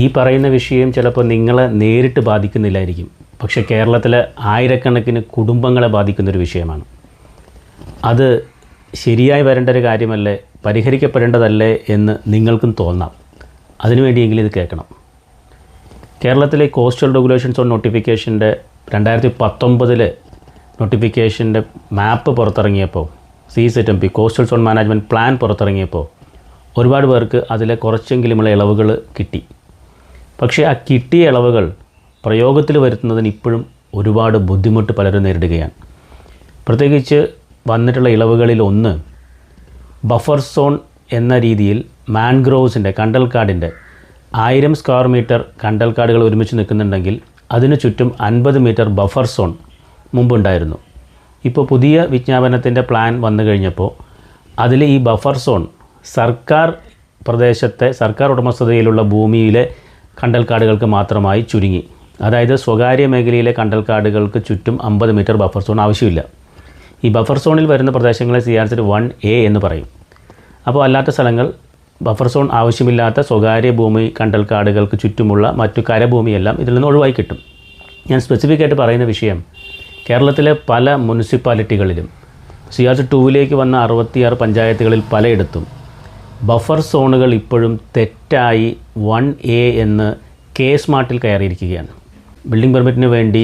ഈ പറയുന്ന വിഷയം ചിലപ്പോൾ നിങ്ങളെ നേരിട്ട് ബാധിക്കുന്നില്ലായിരിക്കും. പക്ഷേ കേരളത്തിലെ ആയിരക്കണക്കിന് കുടുംബങ്ങളെ ബാധിക്കുന്നൊരു വിഷയമാണ്. അത് ശരിയായി വരേണ്ട ഒരു കാര്യമല്ലേ പരിഹരിക്കപ്പെടേണ്ടതല്ലേ എന്ന് നിങ്ങൾക്കും തോന്നാം. അതിനുവേണ്ടിയെങ്കിലും ഇത് കേൾക്കണം. കേരളത്തിലെ കോസ്റ്റൽ റെഗുലേഷൻസ് ഓൺ നോട്ടിഫിക്കേഷന്റെ രണ്ടായിരത്തി പത്തൊമ്പതിലെ നോട്ടിഫിക്കേഷന്റെ map പുറത്തിറങ്ങിയപ്പോൾ C Z M P coastal zone management plan പുറത്തിറങ്ങിയപ്പോൾ ഒരുപാട് പേർക്ക് അതിലെ കുറച്ചെങ്കിലുമുള്ള ഇളവുകൾ കിട്ടി. പക്ഷേ ആ കിട്ടിയ ഇളവുകൾ പ്രയോഗത്തിൽ വരുത്തുന്നതിന് ഇപ്പോഴും ഒരുപാട് ബുദ്ധിമുട്ട് പലരും നേരിടുകയാണ്. പ്രത്യേകിച്ച് വന്നിട്ടുള്ള ഇളവുകളിൽ ഒന്ന് ബഫർ സോൺ എന്ന രീതിയിൽ മാൻഗ്രോവ്സിന്റെ കണ്ടൽക്കാടിന്റെ ആയിരം സ്ക്വയർ മീറ്റർ കണ്ടൽക്കാടുകൾ ഒരുമിച്ച് നിൽക്കുന്നുണ്ടെങ്കിൽ അതിനു ചുറ്റും അൻപത് മീറ്റർ ബഫർ സോൺ മുമ്പുണ്ടായിരുന്നു. ഇപ്പോൾ പുതിയ വിജ്ഞാപനത്തിന്റെ പ്ലാൻ വന്നു കഴിഞ്ഞപ്പോൾ അതിൽ ഈ ബഫർ സോൺ സർക്കാർ പ്രദേശത്തെ സർക്കാർ ഉടമസ്ഥതയിലുള്ള ഭൂമിയിലെ കണ്ടൽക്കാടുകൾക്ക് മാത്രമായി ചുരുങ്ങി. അതായത് സ്വകാര്യ മേഖലയിലെ കണ്ടൽക്കാടുകൾക്ക് ചുറ്റും അമ്പത് മീറ്റർ ബഫർ സോൺ ആവശ്യമില്ല. ഈ ബഫർ സോണിൽ വരുന്ന പ്രദേശങ്ങളെ C R C one A എന്ന് പറയും. അപ്പോൾ അല്ലാത്ത സ്ഥലങ്ങൾ ബഫർ സോൺ ആവശ്യമില്ലാത്ത സ്വകാര്യ ഭൂമി കണ്ടൽക്കാടുകൾക്ക് ചുറ്റുമുള്ള മറ്റു കരഭൂമിയെല്ലാം ഇതിൽ നിന്ന് ഒഴിവായി കിട്ടും. ഞാൻ സ്പെസിഫിക് ആയിട്ട് പറയുന്ന വിഷയം കേരളത്തിലെ പല മുനിസിപ്പാലിറ്റികളിലും സി ആർ സി ടൂവിലേക്ക് വന്ന അറുപത്തിയാറ് പഞ്ചായത്തുകളിൽ പലയിടത്തും ബഫർ സോണുകൾ ഇപ്പോഴും തെറ്റായി വൺ എ എന്ന് കെ സ്മാർട്ടിൽ കയറിയിരിക്കുകയാണ്. ബിൽഡിംഗ് പെർമിറ്റിന് വേണ്ടി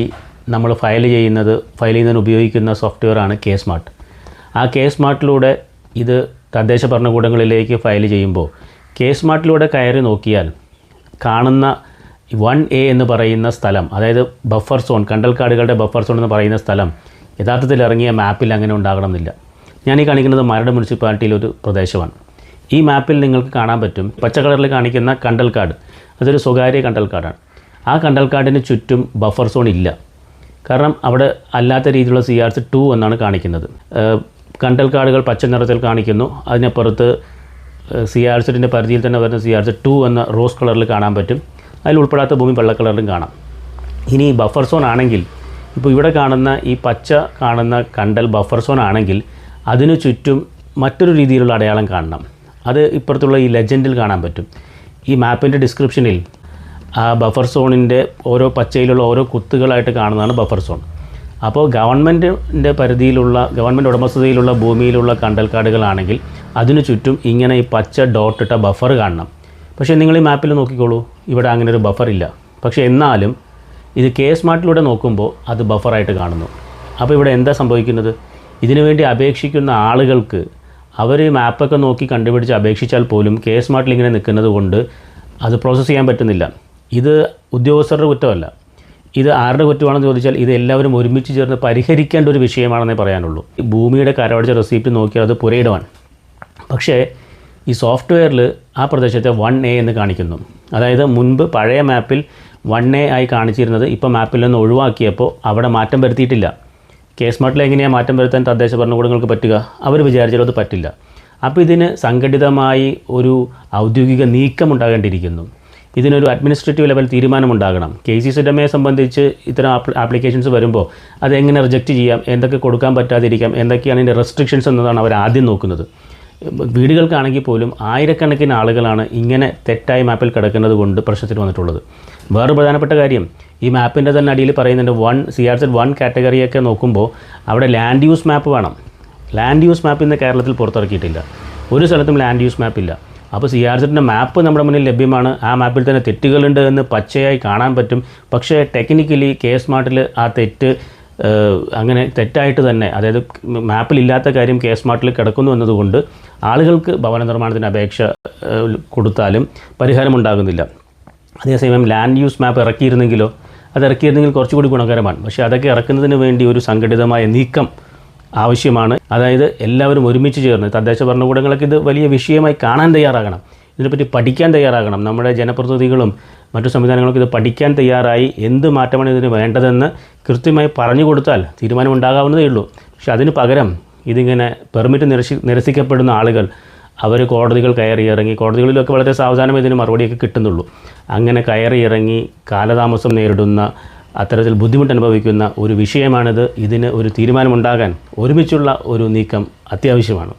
നമ്മൾ ഫയൽ ചെയ്യുന്നത് ഫയൽ ചെയ്യുന്നതിന് ഉപയോഗിക്കുന്ന സോഫ്റ്റ്വെയറാണ് കെ സ്മാർട്ട്. ആ കെ സ്മാർട്ടിലൂടെ ഇത് തദ്ദേശ ഭരണകൂടങ്ങളിലേക്ക് ഫയൽ ചെയ്യുമ്പോൾ കെ സ്മാർട്ടിലൂടെ കയറി നോക്കിയാൽ കാണുന്ന വൺ എ എന്ന് പറയുന്ന സ്ഥലം അതായത് ബഫർ സോൺ കണ്ടൽക്കാടുകളുടെ ബഫർ സോൺ എന്ന് പറയുന്ന സ്ഥലം യഥാർത്ഥത്തിൽ ഇറങ്ങിയ മാപ്പിൽ അങ്ങനെ ഉണ്ടാകണമെന്നില്ല. ഞാൻ ഈ കാണിക്കുന്നത് മരട് മുനിസിപ്പാലിറ്റിയിലൊരു പ്രദേശമാണ്. ഈ മാപ്പിൽ നിങ്ങൾക്ക് കാണാൻ പറ്റും. പച്ച കളറിൽ കാണിക്കുന്ന കണ്ടൽ കാട്. അതൊരു സ്വകാര്യ കണ്ടൽ കാടാണ്. ആ കണ്ടൽ കാടിന് ചുറ്റും ബഫർ സോൺ ഇല്ല. കാരണം അവിടെ അല്ലാത്ത രീതിയിലുള്ള സി ആർ സി ടു എന്നാണ് കാണിക്കുന്നത്. കണ്ടൽ കാടുകൾ പച്ച നിറത്തിൽ കാണിക്കുന്നു. അതിനപ്പുറത്ത് സി ആർ സെറ്റിന്റെ പരിധിയിൽ തന്നെ വരുന്ന സി ആർ സെറ്റ് ടു എന്ന റോസ് കളറിൽ കാണാൻ പറ്റും. അതിൽ ഉൾപ്പെടാത്ത ഭൂമി വെള്ള കളറിലും കാണാം. ഇനി ബഫർ സോൺ ആണെങ്കിൽ ഇപ്പോൾ ഇവിടെ കാണുന്ന ഈ പച്ച കാണുന്ന കണ്ടൽ ബഫർ സോൺ ആണെങ്കിൽ അതിനു ചുറ്റും മറ്റൊരു രീതിയിലുള്ള അടയാളം കാണണം. അത് ഇപ്പുറത്തുള്ള ഈ ലെജൻഡിൽ കാണാൻ പറ്റും. ഈ മാപ്പിന്റെ ഡിസ്ക്രിപ്ഷനിൽ ആ ബഫർ സോണിന്റെ ഓരോ പച്ചയിലുള്ള ഓരോ കുത്തുകളായിട്ട് കാണുന്നതാണ് ബഫർ സോൺ അപ്പോൾ ഗവൺമെന്റിന്റെ പരിധിയിലുള്ള ഗവൺമെന്റ് ഉടമസ്ഥതയിലുള്ള ഭൂമിയിലുള്ള കണ്ടൽക്കാടുകളാണെങ്കിൽ അതിനു ചുറ്റും ഇങ്ങനെ ഈ പച്ച ഡോട്ടിട്ട ബഫർ കാണണം. പക്ഷേ നിങ്ങൾ ഈ മാപ്പിൽ നോക്കിക്കോളൂ ഇവിടെ അങ്ങനെ ഒരു ബഫർ ഇല്ല. പക്ഷേ എന്നാലും ഇത് കെ സ്മാർട്ടിലൂടെ നോക്കുമ്പോൾ അത് ബഫറായിട്ട് കാണുന്നു. അപ്പോൾ ഇവിടെ എന്താ സംഭവിക്കുന്നത്? ഇതിനു വേണ്ടി അപേക്ഷിക്കുന്ന ആളുകൾക്ക് അവർ മാപ്പൊക്കെ നോക്കി കണ്ടുപിടിച്ച് അപേക്ഷിച്ചാൽ പോലും കെ എസ് മാർട്ടിൽ ഇങ്ങനെ നിൽക്കുന്നത് കൊണ്ട് അത് പ്രോസസ്സ് ചെയ്യാൻ പറ്റുന്നില്ല. ഇത് ഉദ്യോഗസ്ഥരുടെ കുറ്റമല്ല. ഇത് ആരുടെ കുറ്റമാണെന്ന് ചോദിച്ചാൽ ഇത് എല്ലാവരും ഒരുമിച്ച് ചേർന്ന് പരിഹരിക്കേണ്ട ഒരു വിഷയമാണെന്നേ പറയാനുള്ളൂ. ഈ ഭൂമിയുടെ കരവടച്ച റെസിപ്റ്റ് നോക്കിയാൽ അത് പുരയിടമാണ്. പക്ഷേ ഈ സോഫ്റ്റ്വെയറിൽ ആ പ്രദേശത്തെ വൺ എ എന്ന് കാണിക്കുന്നു. അതായത് മുൻപ് പഴയ മാപ്പിൽ വൺ എ ആയി കാണിച്ചിരുന്നത് ഇപ്പോൾ മാപ്പിൽ നിന്ന് ഒഴിവാക്കിയപ്പോൾ അവിടെ മാറ്റം വരുത്തിയിട്ടില്ല. കെ സ്മാർട്ടിൽ എങ്ങനെയാണ് മാറ്റം വരുത്താൻ തദ്ദേശ ഭരണകൂടങ്ങൾക്ക് പറ്റുക? അവർ വിചാരിച്ചാലും അത് പറ്റില്ല. അപ്പോൾ ഇതിന് സംഘടിതമായി ഒരു ഔദ്യോഗിക നീക്കം ഉണ്ടാകേണ്ടിയിരിക്കുന്നു ഇതിനൊരു അഡ്മിനിസ്ട്രേറ്റീവ് ലെവൽ തീരുമാനമുണ്ടാകണം. കെ സി സിഡമയെ സംബന്ധിച്ച് ഇത്തരം ആപ്ലിക്കേഷൻസ് വരുമ്പോൾ അതെങ്ങനെ റിജക്റ്റ് ചെയ്യാം? എന്തൊക്കെ കൊടുക്കാൻ പറ്റാതിരിക്കാം? എന്തൊക്കെയാണ് ഇതിന്റെ റെസ്ട്രിക്ഷൻസ് എന്നതാണ് അവർ ആദ്യം നോക്കുന്നത്. വീടുകൾക്കാണെങ്കിൽ പോലും ആയിരക്കണക്കിന് ആളുകളാണ് ഇങ്ങനെ തെറ്റായ മാപ്പിൽ കിടക്കുന്നത് കൊണ്ട് പ്രശ്നത്തിൽ വന്നിട്ടുള്ളത്. വേറെ പ്രധാനപ്പെട്ട കാര്യം ഈ മാപ്പിന്റെ തന്നെ അടിയിൽ പറയുന്നുണ്ട് one C R Z one കാറ്റഗറിയൊക്കെ നോക്കുമ്പോൾ അവിടെ ലാൻഡ് യൂസ് മാപ്പ് വേണം. ലാൻഡ് യൂസ് മാപ്പ് ഇന്ന് കേരളത്തിൽ പുറത്തിറക്കിയിട്ടില്ല. ഒരു സ്ഥലത്തും ലാൻഡ് യൂസ് മാപ്പ് ഇല്ല. അപ്പോൾ സി ആർ സെറ്റിന്റെ മാപ്പ് നമ്മുടെ മുന്നിൽ ലഭ്യമാണ്. ആ മാപ്പിൽ തന്നെ തെറ്റുകളുണ്ട് എന്ന് പച്ചയായി കാണാൻ പറ്റും. പക്ഷേ ടെക്നിക്കലി കെ സ്മാർട്ടിൽ ആ തെറ്റ് അങ്ങനെ തെറ്റായിട്ട് തന്നെ അതായത് മാപ്പിലില്ലാത്ത കാര്യം കെ സ്മാർട്ടിൽ കിടക്കുന്നു എന്നതുകൊണ്ട് ആളുകൾക്ക് ഭവന നിർമ്മാണത്തിന് അപേക്ഷ കൊടുത്താലും പരിഹാരമുണ്ടാകുന്നില്ല അതേസമയം ലാൻഡ് യൂസ് മാപ്പ് ഇറക്കിയിരുന്നെങ്കിലോ അത് ഇറക്കിയിരുന്നെങ്കിൽ കുറച്ചുകൂടി ഗുണകരമാണ്. പക്ഷേ അതൊക്കെ ഇറക്കുന്നതിന് വേണ്ടി ഒരു സംഘടിതമായ നീക്കം ആവശ്യമാണ്. അതായത് എല്ലാവരും ഒരുമിച്ച് ചേർന്ന് തദ്ദേശ ഭരണകൂടങ്ങളൊക്കെ ഇത് വലിയ വിഷയമായി കാണാൻ തയ്യാറാകണം. ഇതിനെപ്പറ്റി പഠിക്കാൻ തയ്യാറാകണം. നമ്മുടെ ജനപ്രതിനിധികളും മറ്റു സംവിധാനങ്ങളൊക്കെ ഇത് പഠിക്കാൻ തയ്യാറായി. എന്ത് മാറ്റമാണ് ഇതിന് വേണ്ടതെന്ന് കൃത്യമായി പറഞ്ഞു കൊടുത്താൽ തീരുമാനമുണ്ടാകാവുന്നതേ ഉള്ളൂ. പക്ഷെ അതിന് പകരം ഇതിങ്ങനെ പെർമിറ്റ് നിരസി നിരസിക്കപ്പെടുന്ന ആളുകൾ അവർ കോടതികൾ കയറി ഇറങ്ങി കോടതികളിലൊക്കെ വളരെ സാവധാനം ഇതിന് മറുപടിയൊക്കെ കിട്ടുന്നുള്ളൂ. അങ്ങനെ കയറി ഇറങ്ങി കാലതാമസം നേരിടുന്ന അത്തരത്തിൽ ബുദ്ധിമുട്ട് അനുഭവിക്കുന്ന ഒരു വിഷയമാണിത്. ഇതിന് ഒരു തീരുമാനമുണ്ടാകാൻ ഒരുമിച്ചുള്ള ഒരു നീക്കം അത്യാവശ്യമാണ്.